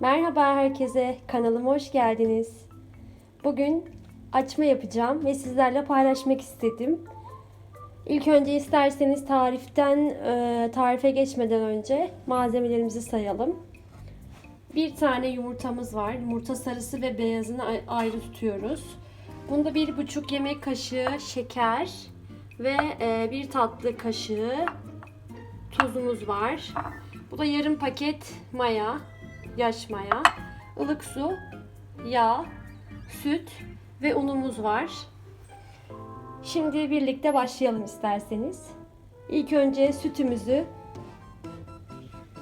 Merhaba herkese, kanalıma hoş geldiniz. Bugün açma yapacağım ve sizlerle paylaşmak istedim. İlk önce isterseniz tariften e, tarife geçmeden önce malzemelerimizi sayalım. Bir tane yumurtamız var. Yumurta sarısı ve beyazını ay- ayrı tutuyoruz. Bunda bir buçuk yemek kaşığı şeker ve e, bir tatlı kaşığı tuzumuz var. Bu da yarım paket maya, yaş maya, ılık su, yağ, süt ve unumuz var. Şimdi birlikte başlayalım isterseniz. İlk önce sütümüzü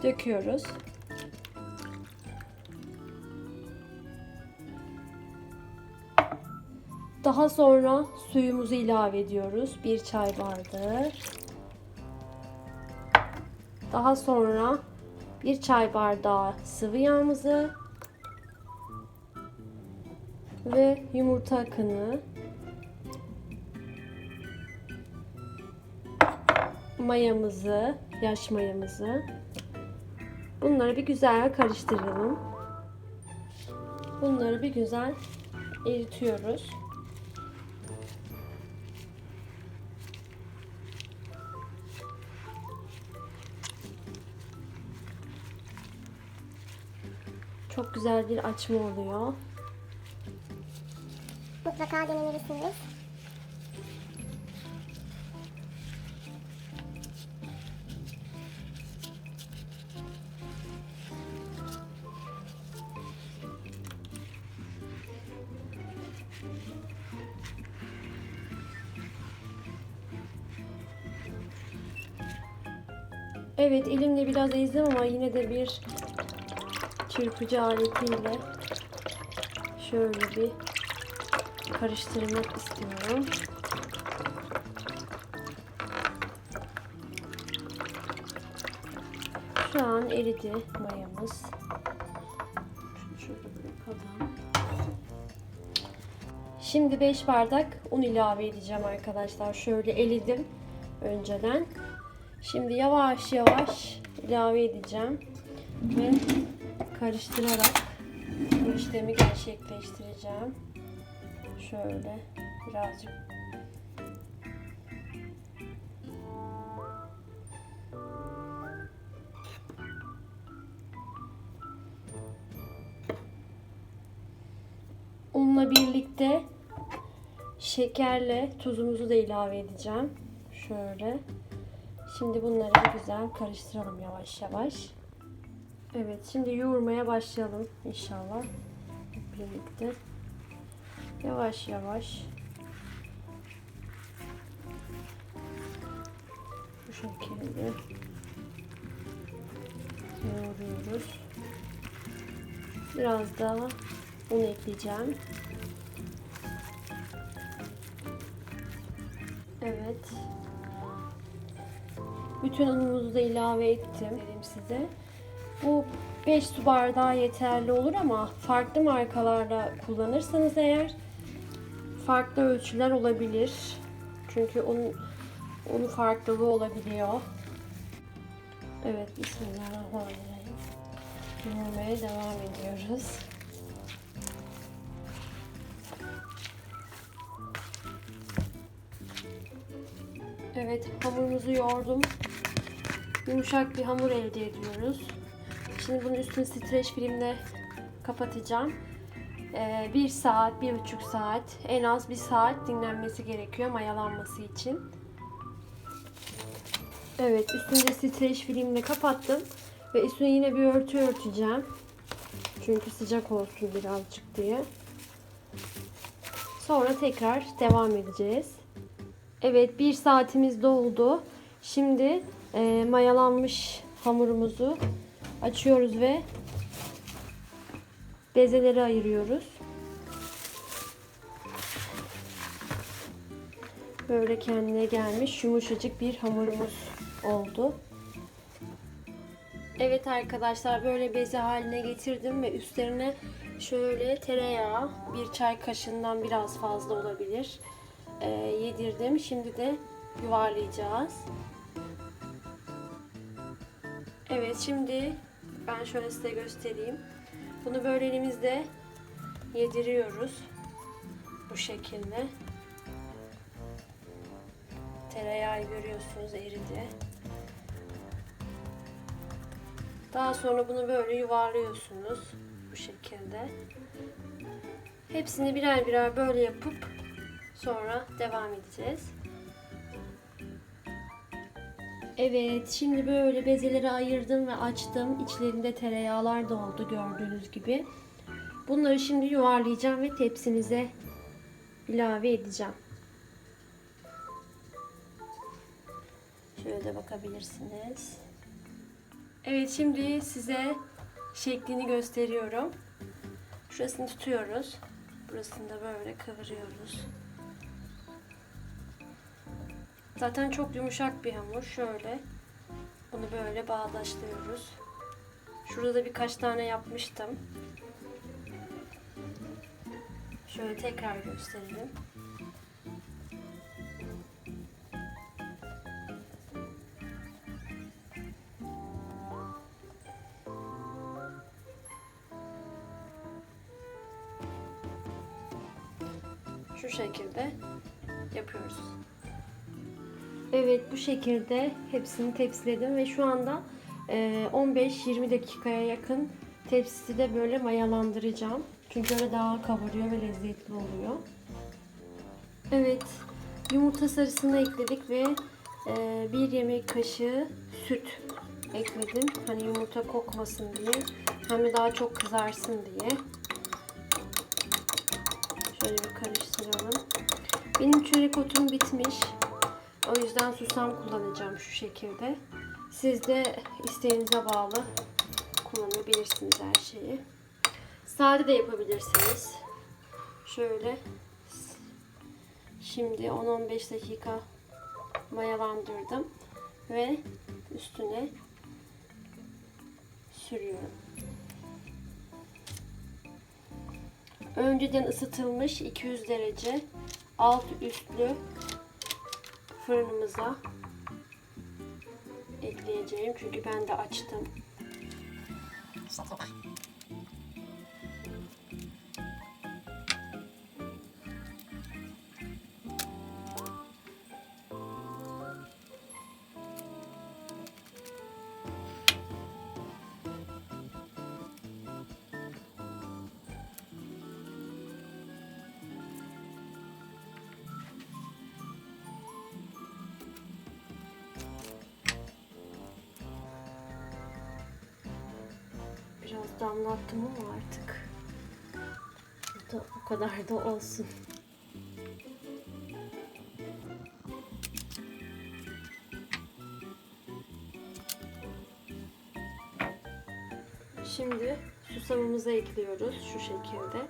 döküyoruz. Daha sonra suyumuzu ilave ediyoruz. Bir çay bardağı. Daha sonra bir çay bardağı sıvı yağımızı ve yumurta akını mayamızı, yaş mayamızı bunları bir güzel karıştıralım. Bunları bir güzel eritiyoruz. Çok güzel bir açma oluyor. Mutlaka denemelisiniz. Evet elimle biraz ezdim ama yine de bir çırpıcı aletiyle şöyle bir karıştırmak istiyorum. Şu an eridi mayamız. Şimdi 5 bardak un ilave edeceğim arkadaşlar. Şöyle elidim önceden. Şimdi yavaş yavaş ilave edeceğim ve karıştırarak bu işlemi gerçekleştireceğim. Şöyle birazcık unla birlikte şekerle tuzumuzu da ilave edeceğim. Şöyle. Şimdi bunları güzel karıştıralım yavaş yavaş. Evet şimdi yoğurmaya başlayalım inşallah. Hep birlikte. Yavaş yavaş. Bu şekilde yoğuruyoruz. Biraz daha un ekleyeceğim. Evet. Bütün unumuzu da ilave ettim dedim size. Bu 5 su bardağı yeterli olur ama farklı markalarda kullanırsanız eğer farklı ölçüler olabilir. Çünkü un, un farklılığı olabiliyor. Evet, Bismillahirrahmanirrahim. Yoğurmaya devam ediyoruz. Evet, hamurumuzu yoğurdum. Yumuşak bir hamur elde ediyoruz. Şimdi bunun üstünü streç filmle kapatacağım. Ee, bir saat, bir buçuk saat, en az bir saat dinlenmesi gerekiyor mayalanması için. Evet, üstünde streç filmle kapattım. Ve üstüne yine bir örtü örteceğim. Çünkü sıcak olsun birazcık diye. Sonra tekrar devam edeceğiz. Evet bir saatimiz doldu. Şimdi e, mayalanmış hamurumuzu açıyoruz ve bezeleri ayırıyoruz. Böyle kendine gelmiş yumuşacık bir hamurumuz oldu. Evet arkadaşlar böyle beze haline getirdim ve üstlerine şöyle tereyağı bir çay kaşığından biraz fazla olabilir e, yedirdim. Şimdi de yuvarlayacağız. Evet şimdi Ben şöyle size göstereyim. Bunu böyle elimizde yediriyoruz. Bu şekilde. Tereyağı görüyorsunuz eridi. Daha sonra bunu böyle yuvarlıyorsunuz. Bu şekilde. Hepsini birer birer böyle yapıp sonra devam edeceğiz. Evet, şimdi böyle bezeleri ayırdım ve açtım. İçlerinde tereyağlar da oldu gördüğünüz gibi. Bunları şimdi yuvarlayacağım ve tepsimize ilave edeceğim. Şöyle de bakabilirsiniz. Evet, şimdi size şeklini gösteriyorum. Şurasını tutuyoruz. Burasını da böyle kıvırıyoruz. Zaten çok yumuşak bir hamur. Şöyle bunu böyle bağdaşlıyoruz. Şurada da birkaç tane yapmıştım. Şöyle tekrar gösterelim. Şu şekilde yapıyoruz. Evet bu şekilde hepsini tepsiledim ve şu anda e, 15-20 dakikaya yakın tepsisi de böyle mayalandıracağım. Çünkü öyle daha kabarıyor ve lezzetli oluyor. Evet yumurta sarısını ekledik ve e, bir yemek kaşığı süt ekledim. Hani yumurta kokmasın diye hem de daha çok kızarsın diye. Şöyle bir karıştıralım. Benim çörek otum bitmiş. O yüzden susam kullanacağım şu şekilde. Siz de isteğinize bağlı kullanabilirsiniz her şeyi. Sade de yapabilirsiniz. Şöyle şimdi 10-15 dakika mayalandırdım ve üstüne sürüyorum. Önceden ısıtılmış 200 derece alt üstlü fırınımıza ekleyeceğim. Çünkü ben de açtım. Biraz damlattım ama artık da o kadar da olsun. Şimdi susamımızı ekliyoruz şu şekilde.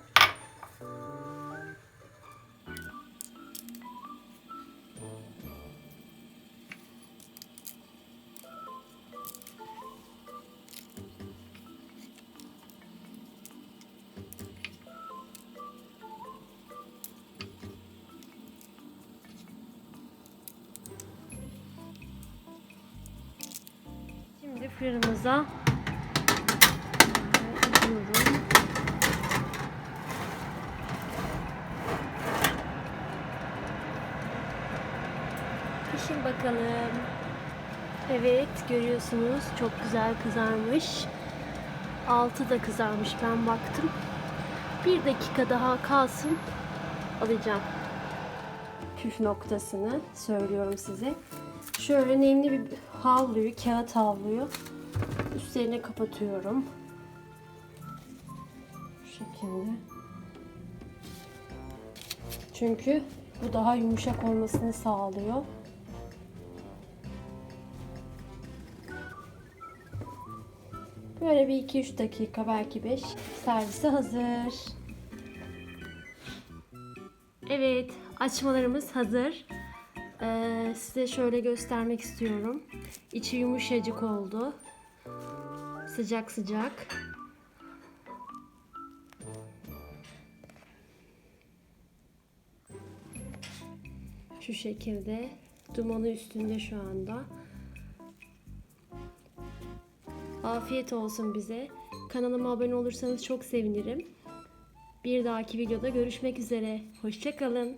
Şimdi fırınımıza alıyorum. Pişin bakalım. Evet görüyorsunuz çok güzel kızarmış. Altı da kızarmış ben baktım. Bir dakika daha kalsın alacağım. Püf noktasını söylüyorum size. Şöyle nemli bir havluyu, kağıt havluyu üstlerine kapatıyorum. Bu şekilde. Çünkü bu daha yumuşak olmasını sağlıyor. Böyle bir 2-3 dakika belki 5 servise hazır. Evet açmalarımız hazır. Ee, size şöyle göstermek istiyorum. İçi yumuşacık oldu. Sıcak sıcak. Şu şekilde dumanı üstünde şu anda. Afiyet olsun bize. Kanalıma abone olursanız çok sevinirim. Bir dahaki videoda görüşmek üzere. Hoşçakalın.